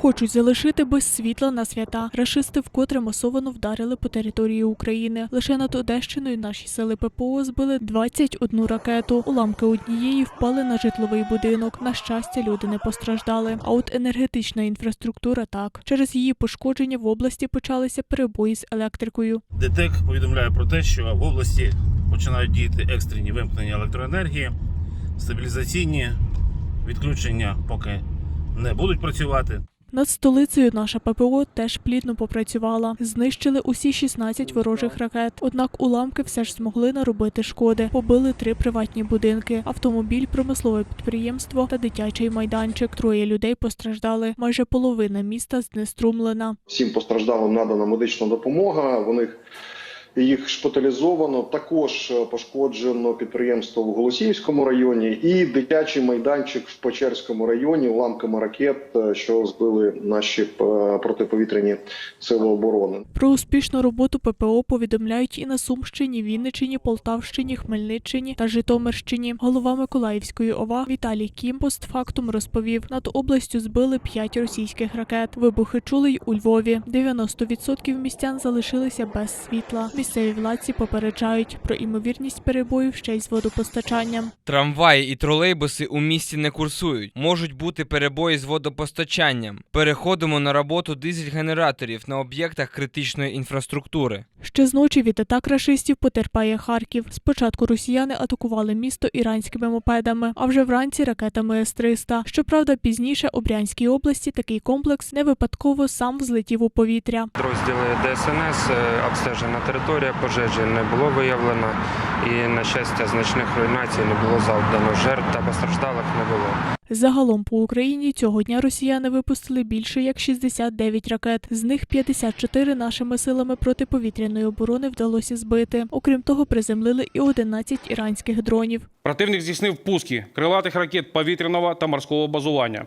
Хочуть залишити без світла на свята. Рашисти вкотре масовано вдарили по території України. Лише над Одещиною наші сили ППО збили 21 ракету. Уламки однієї впали на житловий будинок. На щастя, люди не постраждали. А от енергетична інфраструктура так. Через її пошкодження в області почалися перебої з електрикою. ДТЕК повідомляє про те, що в області починають діяти екстрені вимкнення електроенергії, стабілізаційні відключення поки не будуть працювати. Над столицею наша ППО теж плідно попрацювала. Знищили усі 16 ворожих ракет. Однак уламки все ж змогли наробити шкоди. Побили три приватні будинки, автомобіль, промислове підприємство та дитячий майданчик. Троє людей постраждали. Майже половина міста знеструмлена. Всім постраждалим надана медична допомога. Вони їх шпиталізовано. Також е, пошкоджено підприємство в Голосіївському районі і дитячий майданчик в Печерському районі уламками ракет, е, що збили наші е, протиповітряні сили оборони. Про успішну роботу ППО повідомляють і на Сумщині, Вінничині, Полтавщині, Хмельниччині та Житомирщині. Голова Миколаївської ОВА Віталій Кім постфактум розповів, над областю збили п'ять російських ракет. Вибухи чули й у Львові. 90% містян залишилися без світла. Місцеві владці попереджають про імовірність перебоїв ще й з водопостачанням. Трамваї і тролейбуси у місті не курсують. Можуть бути перебої з водопостачанням. Переходимо на роботу дизель-генераторів на об'єктах критичної інфраструктури. Ще з ночі від атак рашистів потерпає Харків. Спочатку росіяни атакували місто іранськими мопедами, а вже вранці ракетами С-300. Щоправда, пізніше у Брянській області такий комплекс не випадково сам взлетів у повітря. Розділи ДСНС, е, обстежена територія, пожежі не було виявлено і, на щастя, значних руйнацій не було завдано. Жертв та постраждалих не було. Загалом по Україні цього дня росіяни випустили більше як 69 ракет. З них 54 нашими силами протиповітряної оборони вдалося збити. Окрім того, приземлили і 11 іранських дронів. Противник здійснив пуски крилатих ракет повітряного та морського базування,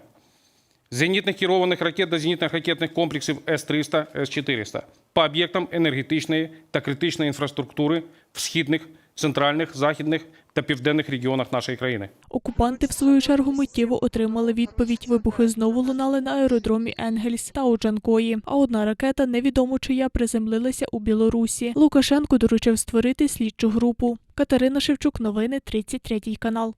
зенітних керованих ракет та зенітних ракетних комплексів С-300, С-400 по об'єктам енергетичної та критичної інфраструктури в східних, центральних, західних та південних регіонах нашої країни. Окупанти, в свою чергу, миттєво отримали відповідь. Вибухи знову лунали на аеродромі Енгельс та у Джанкої. А одна ракета, невідомо чия, приземлилася у Білорусі. Лукашенко доручив створити слідчу групу. Катерина Шевчук, новини 33 канал.